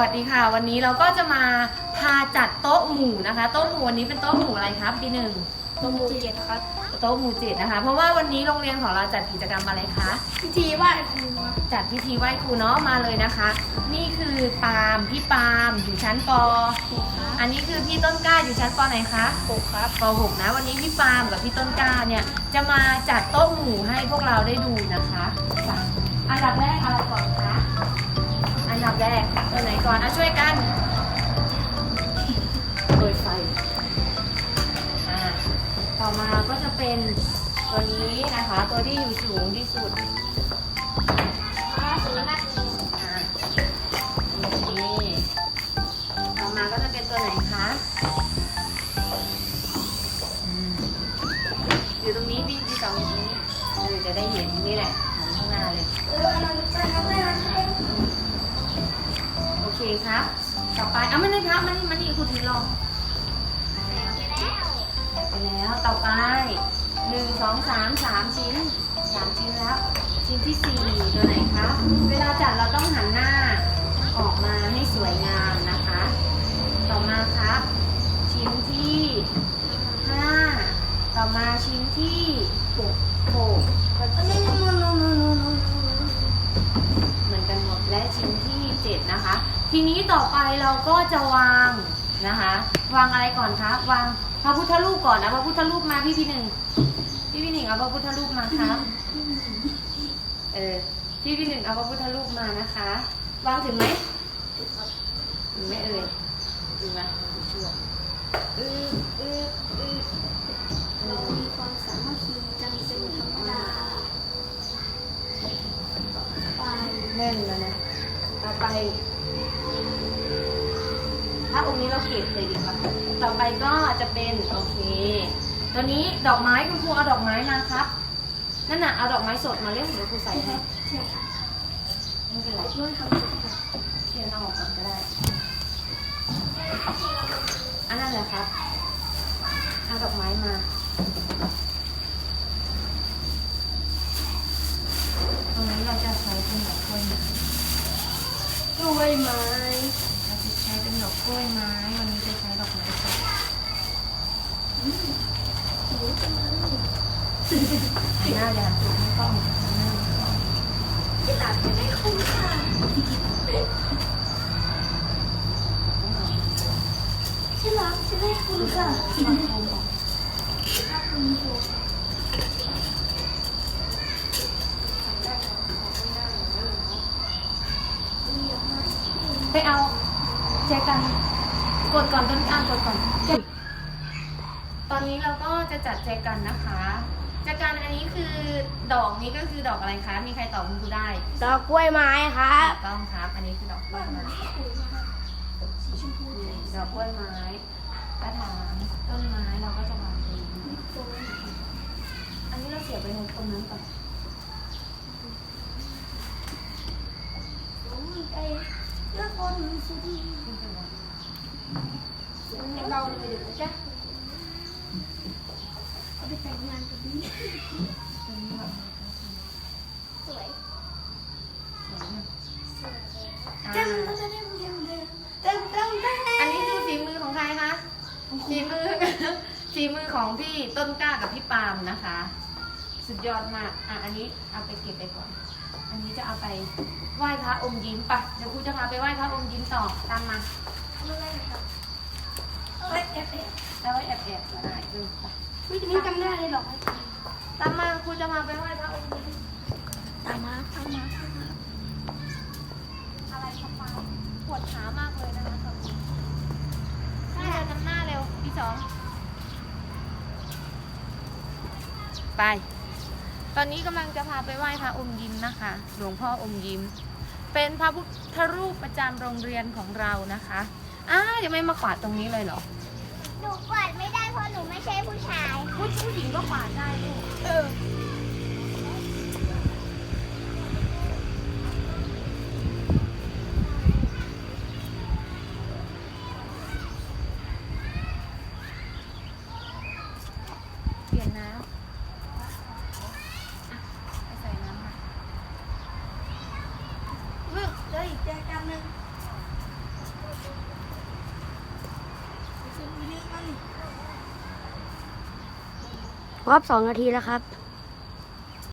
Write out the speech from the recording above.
วัสดีค่ะ วันนี้เราก็จะมาพาจัดโต๊ะหมู่นะคะ โต๊ะหมู่วันนี้เป็นโต๊ะหมู่อะไรครับปีหนึ่งตัวหมูเจ็ดครับโต๊ะหมู่เจ็ดนะคะ เพราะว่าวันนี้โรงเรียนของเราจัดกิจกรรมอะไรคะพิธีไหว้ครูครับจัดพิธีไหว้ครูเนาะมาเลยนะคะ นี่คือปาล์มพี่ปาล์มอยู่ชั้นปหกครับอันนี้คือพี่ต้นกล้าอยู่ชั้นปไหนคะหกครับป .6 นะ วันนี้พี่ปาล์มกับพี่ต้นกล้าเนี่ยจะมาจัดโต๊ะหมู่ให้พวกเราได้ดูนะคะไปอันดับแรกอะไรก่อนคะอันดับแรกตัวไหน ก่อนเอาช่วยกันเปิดไฟอ่าต่อมาก็จะเป็นตัวนี้นะคะ ตัวที่อยู่สูงที่สุดห้าศูนย์นักอ่านี่ต่อมาก็จะเป็นตัวไหนคะอืมอยู่ตรงนี้พี่พี่สองอยู่ตรงนี้เออจะได้เห็นนี่แหละหันข้างหน้าเลย คครับ ต่อไปเอาไม่ได้ครับมันนี่มันนี่คุณถือลองไปแล้วต่อไปหนึ่งสองสามสามชิ้นสามชิ้นแล้ว ชิ้นที่สี่ตัวไหนครับเวลาจัดเราต้องหันหน้าออกมาให้สวยงามนะคะ ต่อมาครับ ชิ้นที่ห้าต่อมาชิ้นที่หกหกเหมือนกันหมดและชิ้นที่เจ็ดนะคะ ทีนี้ต่อไปเราก็จะวางนะคะ วางอะไรก่อนคะวางพระพุทธรูปก่อนนะพระพุทธรูปมาพี่พี่หนึ่งพี่พี่หนึ่งเอาพระพุทธรูปมาครับเออพี่พี่หนึ่งเอาพระพุทธรูปมานะคะ วางถึงไหมถึงไหมเอ่ยถึงไหมช่วยอืออืออือเรามีความสามัคคีกันเป็นธรรมดาไปแน่นแล้วนะต่อไป ถ้าองค์นี้เราเก็บเลยดีกว่าต่อไปก็จะเป็นโอเคตัวนี้ดอกไม้คุณครูเอาดอกไม้มาครับ นั่นน่ะเอาดอกไม้สดมาเรียกเดี๋ยวครูใส่ให้ใช่ค่ะไม่เป็นไรนู่นทำถูกค่ะเทียนเอาออกก่อนก็ได้อันนั้นแหละครับเอาดอกไม้มาตรงนี้เราจะใช้เป็นดอกกล้วยไม้ด้วยไม้ ช้เป็นดอกกล้วยไม้ วันนี้จะใช้ดอกไม้สดหน้าอย่าถูกไม่ต้องหน้าไม่ต้องที่หลับจะได้คุ้มค่ะที่หลับจะได้คุ้มค่ะไปเอา แจกันกดก่อนต้นกลางกดก่อนตอนนี้เราก็จะจัดแจกันนะคะแจกันอันนี้คือดอกนี้ก็คือดอกอะไรคะ มีใครตอบคุณครูได้ ดอกกล้วยไม้ครับถูกต้องครับ อันนี้คือดอกกล้วยไม้สีชมพูดอกกล้วยไม้กระถางต้นไม้เราก็จะวางเองอันนี้เราเสียบไปในตรงนั้นก่อน ต็มเต็มเต็มเต็มอันนี้คือฝีมือของใครคะฝีมือ ฝีมือของพี่ต้นกล้ากับพี่ปาล์มนะคะ สุดยอดมาก อะ อันนี้เอาไปเก็บไปก่อน อันนี้จะเอาไปไหว้พระอมยิ้มปะเดี๋ยวครูจะพาไปไหว้พระอมยิ้มต่อ ตามมาไม่ ได้ครับเอ้ยเอฟเอฟแล้วไว้แอบแอบๆก็ได้เออไปวิธีนี้จำได้เลยหรอกตามมาครูจะพาไปไหว้พระอมยิ้มตามมาตามมาตามมาอะไรครับปาล์มปวดขามากเลยนะคะตอนนี้ให้เราจำหน้าเร็วพี่สองไป ตอนนี้กำลังจะพาไปไหว้พระอมยิ้มนะคะ หลวงพ่ออมยิ้ม เป็นพระพุทธรูปประจำโรงเรียนของเรานะคะ อ้ายังไม่มากวาดตรงนี้เลยเหรอ หนูกวาดไม่ได้เพราะหนูไม่ใช่ผู้ชายผู้ผู้หญิงก็กวาดได้ลูกเออเปลี่ยนน้ำอะไปใส่น้ำมา เฮ้ยเดี๋ยวอีกแจกันหนึ่ง ครบสองนาทีแล้วครับ